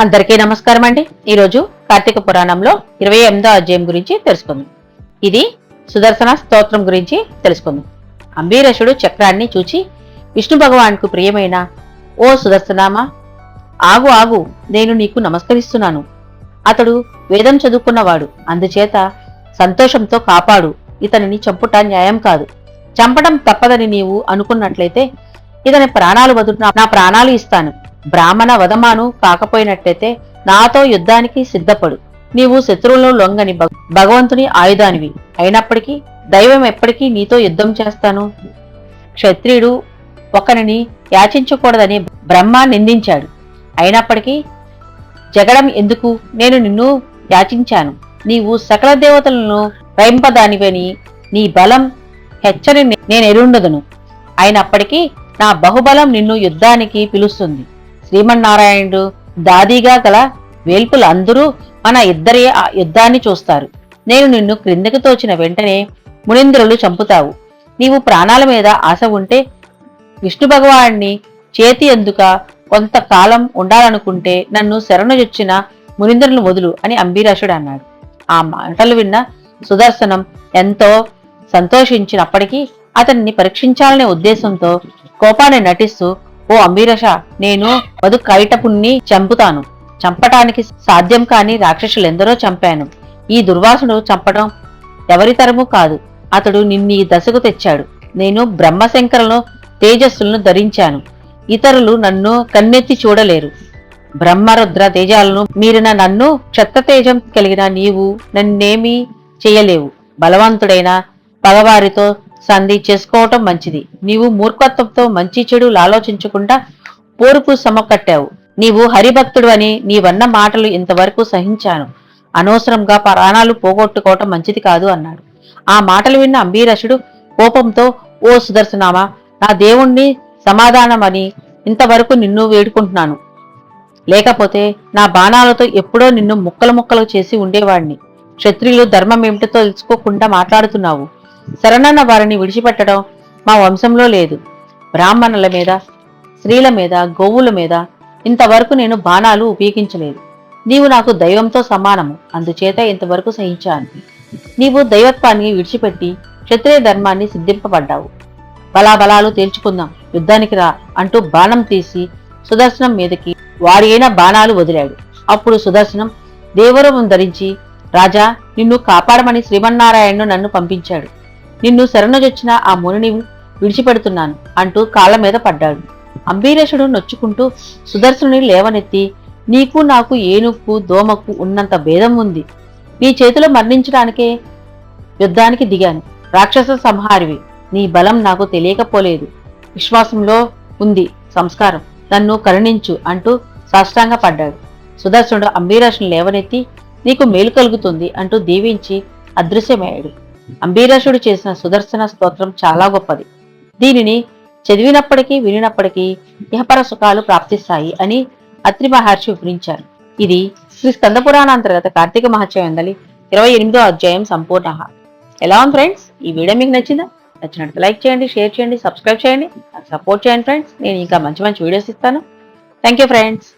అందరికీ నమస్కారం అండి. ఈరోజు కార్తీక పురాణంలో ఇరవై ఎనిమిదో అధ్యాయం గురించి తెలుసుకుందాం. ఇది సుదర్శన స్తోత్రం గురించి తెలుసుకుందాం. అంబీరసుడు చక్రాన్ని చూచి విష్ణు భగవాన్కు ప్రియమైన ఓ సుదర్శనామా ఆగు ఆగు నేను నీకు నమస్కరిస్తున్నాను. అతడు వేదం చదువుకున్నవాడు అందుచేత సంతోషంతో కాపాడు. ఇతనిని చంపుట న్యాయం కాదు. చంపడం తప్పదని నీవు అనుకున్నట్లయితే ఇతని ప్రాణాలు వదులు నా ప్రాణాలు ఇస్తాను. బ్రాహ్మణ వదమాను కాకపోయినట్లయితే నాతో యుద్ధానికి సిద్ధపడు. నీవు శత్రువులను లొంగని భగ- భగవంతుని ఆయుధానివి. అయినప్పటికీ దైవం ఎప్పటికీ నీతో యుద్ధం చేస్తాను. క్షత్రియుడు ఒకరిని యాచించకూడదని బ్రహ్మ నిందించాడు. అయినప్పటికీ జగడం ఎందుకు? నేను నిన్ను యాచించాను. నీవు సకల దేవతలను రైంపదానివని నీ బలం హెచ్చరి నేను ఎరుండదును అయినప్పటికీ నా బహుబలం నిన్ను యుద్ధానికి పిలుస్తుంది. శ్రీమన్నారాయణుడు దాదీగా గల వేల్పులందరూ మన ఇద్దరి ఆ యుద్ధాన్ని చూస్తారు. నేను నిన్ను క్రిందకి తోచిన వెంటనే మునింద్రులు చంపుతావు. నీవు ప్రాణాల మీద ఆశ ఉంటే విష్ణు భగవాన్ని చేతి ఎందుక కొంతకాలం ఉండాలనుకుంటే నన్ను శరణుజొచ్చిన మునింద్రులు వదులు అని అంబీరాశుడు అన్నాడు. ఆ మాటలు విన్న సుదర్శనం ఎంతో సంతోషించినప్పటికీ అతన్ని పరీక్షించాలనే ఉద్దేశంతో కోపాన్ని నటిస్తూ ఓ అంబీరష నేను వధు కైటపుణ్ణి చంపుతాను. చంపటానికి సాధ్యం కాని రాక్షసులెందరో చంపాను. ఈ దుర్వాసుడు చంపడం ఎవరి తరము కాదు. అతడు నిన్నీ దశకు తెచ్చాడు. నేను బ్రహ్మశంకరను తేజస్సులను ధరించాను. ఇతరులు నన్ను కన్నెత్తి చూడలేరు. బ్రహ్మరుద్ర తేజాలను మీరిన నన్ను క్షత్ర తేజం కలిగిన నీవు నన్నేమీ చేయలేవు. బలవంతుడైన పగవారితో సంధి చేసుకోవటం మంచిది. నీవు మూర్ఖత్వంతో మంచి చెడు ఆలోచించకుండా పోరుకు సమకట్టావు. నీవు హరిభక్తుడు అని నీవన్న మాటలు ఇంతవరకు సహించాను. అనవసరంగా ప్రాణాలు పోగొట్టుకోవటం మంచిది కాదు అన్నాడు. ఆ మాటలు విన్న అంబీరసుడు కోపంతో ఓ సుదర్శనామా నా దేవుణ్ణి సమాధానమని ఇంతవరకు నిన్ను వేడుకుంటున్నాను. లేకపోతే నా బాణాలతో ఎప్పుడో నిన్ను ముక్కలు ముక్కలు చేసి ఉండేవాణ్ణి. క్షత్రియులు ధర్మం ఏమిటో తెలుసుకోకుండా మాట్లాడుతున్నావు. శరణన్న వారిని విడిచిపెట్టడం మా వంశంలో లేదు. బ్రాహ్మణుల మీద స్త్రీల మీద గోవుల మీద ఇంతవరకు నేను బాణాలు ఉపయోగించలేదు. నీవు నాకు దైవంతో సమానము. అందుచేత ఇంతవరకు సహించాను. నీవు దైవత్వాన్ని విడిచిపెట్టి క్షత్రియ ధర్మాన్ని సిద్ధింపబడ్డావు. బలాబలాలు తేల్చుకుందాం. యుద్ధానికి రా అంటూ బాణం తీసి సుదర్శనం మీదకి వాడి అయిన బాణాలు వదిలాడు. అప్పుడు సుదర్శనం దేవరూపం ధరించి రాజా నిన్ను కాపాడమని శ్రీమన్నారాయణను నన్ను పంపించాడు. నిన్ను శరణొచ్చిన ఆ మునిని విడిచిపెడుతున్నాను అంటూ కాళ్ళ మీద పడ్డాడు. అంబీరేషుడు నొచ్చుకుంటూ సుదర్శనుని లేవనెత్తి నీకు నాకు ఏనుక్కు దోమకు ఉన్నంత భేదం ఉంది. నీ చేతిలో మరణించడానికే యుద్ధానికి దిగాను. రాక్షస సంహారివి నీ బలం నాకు తెలియకపోలేదు. విశ్వాసంలో ఉంది సంస్కారం. నన్ను కరుణించు అంటూ సాష్టాంగ పడ్డాడు. సుదర్శనుడు అంబీరాషుని లేవనెత్తి నీకు మేలు కలుగుతుంది అంటూ దీవించి అదృశ్యమయ్యాడు. అంబీరాషుడు చేసిన సుదర్శన స్తోత్రం చాలా గొప్పది. దీనిని చదివినప్పటికీ వినినప్పటికీ ఇహపర సుఖాలు ప్రాప్తిస్తాయి అని అత్రి మహర్షి వివరించారు. ఇది శ్రీ స్కంద పురాణాంతర్గత కార్తీక మహత్యం ఎందలి ఇరవై ఎనిమిదో అధ్యాయం సంపూర్ణ. ఎలా ఉంది ఫ్రెండ్స్? ఈ వీడియో మీకు నచ్చిందా? నచ్చినట్టు లైక్ చేయండి షేర్ చేయండి సబ్స్క్రైబ్ చేయండి. నాకు సపోర్ట్ చేయండి ఫ్రెండ్స్. నేను ఇంకా మంచి మంచి వీడియోస్ ఇస్తాను. Thank you friends.